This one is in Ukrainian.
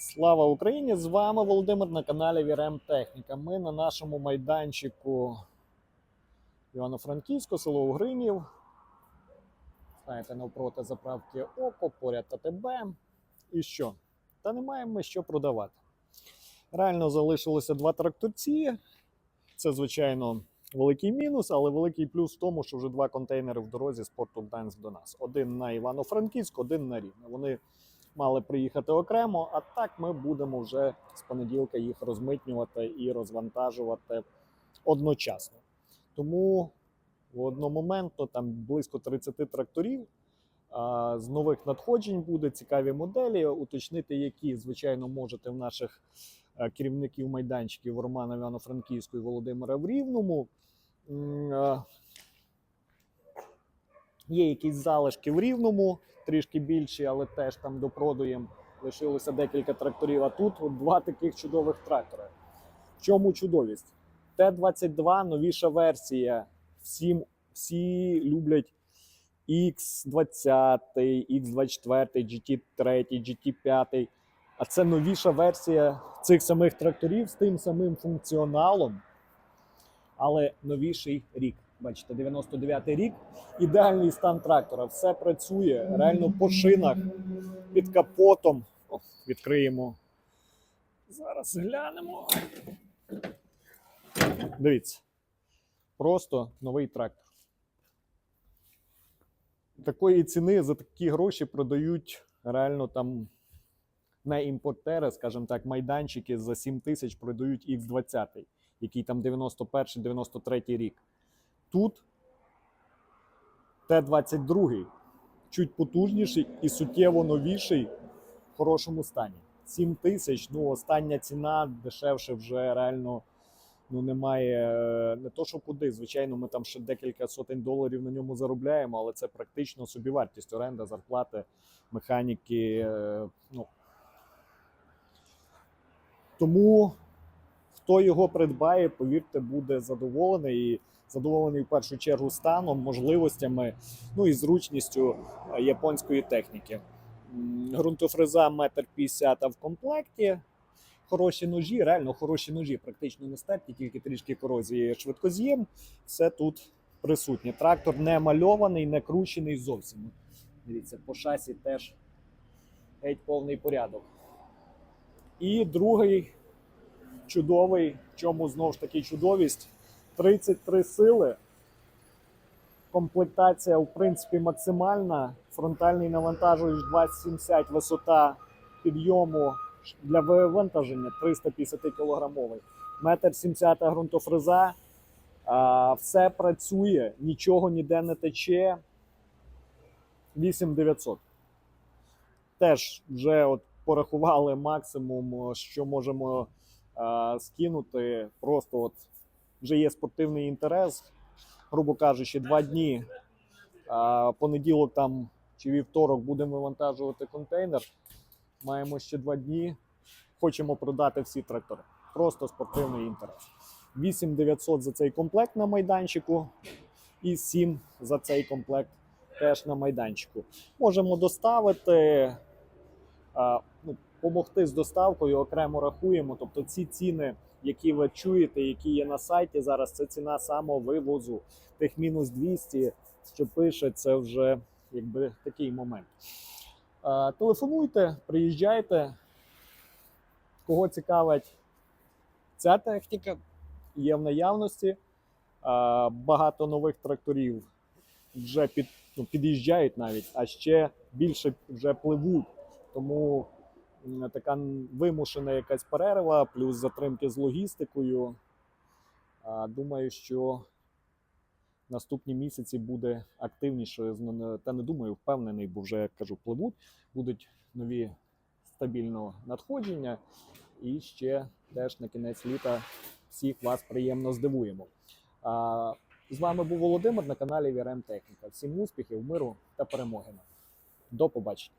Слава Україні! З вами Володимир на каналі Вірем Техніка. Ми на нашому майданчику Івано-Франківську, село Угринів. Знаєте, навпроти заправки ОКО, поряд АТБ. І що? Та не маємо ми що продавати. Реально залишилося два тракторці. Це, звичайно, великий мінус, але великий плюс в тому, що вже два контейнери в дорозі з порту Гданськ до нас. Один на Івано-Франківськ, один на Рівне. Вони мали приїхати окремо, а так ми будемо вже з понеділка їх розмитнювати і розвантажувати одночасно. Тому в одномоментно там близько 30 тракторів. З нових надходжень буде цікаві моделі. Уточнити, які, звичайно, можете в наших е, керівників майданчиків Романа Івано-Франківського і Володимира в Рівному. Є якісь залишки в Рівному, трішки більші, але теж там допродуємо. Лишилося декілька тракторів. А тут от два таких чудових трактори. В чому чудовість? Т-22 новіша версія. Всім, всі люблять X20, X24, GT3, GT5. А це новіша версія цих самих тракторів з тим самим функціоналом, але новіший рік. Бачите, 99-й рік. Ідеальний стан трактора. Все працює реально по шинах, під капотом. О, відкриємо. Зараз глянемо. Дивіться. Просто новий трактор. Такої ціни за такі гроші продають реально там не імпортери, скажімо так, майданчики за 7 тисяч продають X20, який там 91-93 рік. Тут Т-22, чуть потужніший і суттєво новіший в хорошому стані. 7 тисяч, ну остання ціна дешевше вже реально ну, немає е, не то, що куди. Звичайно, ми там ще декілька сотень доларів на ньому заробляємо, але це практично собівартість оренда, зарплати, механіки. е, Ну. Тому хто його придбає, повірте, буде задоволений. І задоволений в першу чергу станом, можливостями, ну і зручністю е, японської техніки. М, Ґрунтофреза 1,50 м в комплекті. Хороші ножі, реально хороші ножі, практично не стерті, тільки трішки корозії швидкоз'єм. Все тут присутнє. Трактор не мальований, не кручений зовсім. Дивіться, по шасі теж геть повний порядок. І другий чудовий, в чому знову ж таки чудовість. 33 сили. Комплектація, в принципі, максимальна. Фронтальний навантажувач 270, висота підйому для вивантаження 350 кілограмовий. Метр 70 ґрунтофреза. Все працює, нічого ніде не тече. 8900. Теж вже от порахували максимум, що можемо скинути. Просто от вже є спортивний інтерес, грубо кажучи, два дні. А, понеділок там чи вівторок будемо вивантажувати контейнер. Маємо ще два дні. Хочемо продати всі трактори. Просто спортивний інтерес. 8900 за цей комплект на майданчику і 7 за цей комплект теж на майданчику. Можемо доставити, а, ну, помогти з доставкою, окремо рахуємо. Тобто ці ціни які ви чуєте, які є на сайті зараз, це ціна самовивозу. Тих мінус 200, що пише, це вже якби такий момент. Е, телефонуйте, приїжджайте. Кого цікавить ця техніка, є в наявності. Е, багато нових тракторів вже під, ну, під'їжджають навіть, а ще більше вже пливуть. Тому така вимушена якась перерва, плюс затримки з логістикою. Думаю, що наступні місяці буде активніше. Та не думаю, впевнений, бо вже як кажу, пливуть. Будуть нові стабільно надходження. І ще теж на кінець літа всіх вас приємно здивуємо. З вами був Володимир на каналі Вірем Техніка. Всім успіхів, миру та перемоги. До побачення.